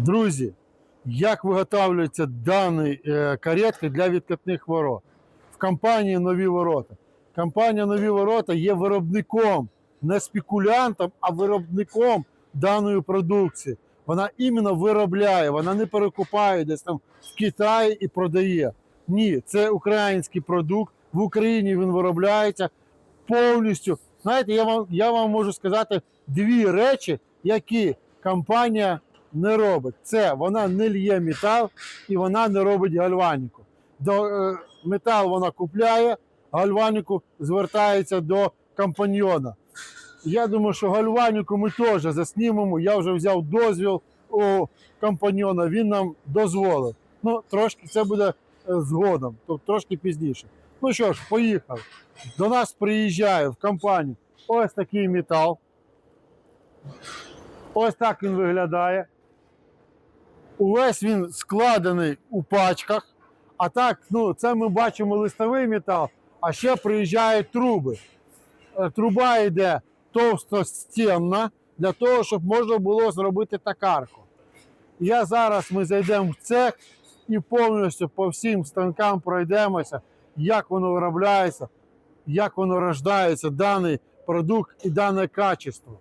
Друзі, як виготовлюються дані е, каретки для відкатних ворот? В компанії Нові ворота. Компанія Нові ворота є виробником, не спекулянтом, а виробником даної продукції. Вона іменно виробляє, вона не перекупає десь там в Китаї і продає. Ні, це український продукт. В Україні він виробляється повністю. Знаєте, я вам, я вам можу сказати дві речі, які компанія не робить. Це вона не лє метал і вона не робить гальваніку. До, е, метал вона купляє, гальваніку звертається до компаньйона. Я думаю, що гальваніку ми теж заснімемо. Я вже взяв дозвіл у компаньйона, він нам дозволив. Ну, трошки це буде е, згодом, тобто трошки пізніше. Ну що ж, поїхав. До нас приїжджає в компанію ось такий метал. Ось так він виглядає. Увесь він складений у пачках. А так, ну, це ми бачимо листовий метал, а ще приїжджають труби. Е, Труба йде товстостінна для того, щоб можна було зробити токарку. Я зараз ми зайдемо в цех і повністю по всім станкам пройдемося, як воно виробляється, як воно рождається, даний продукт і дане качество.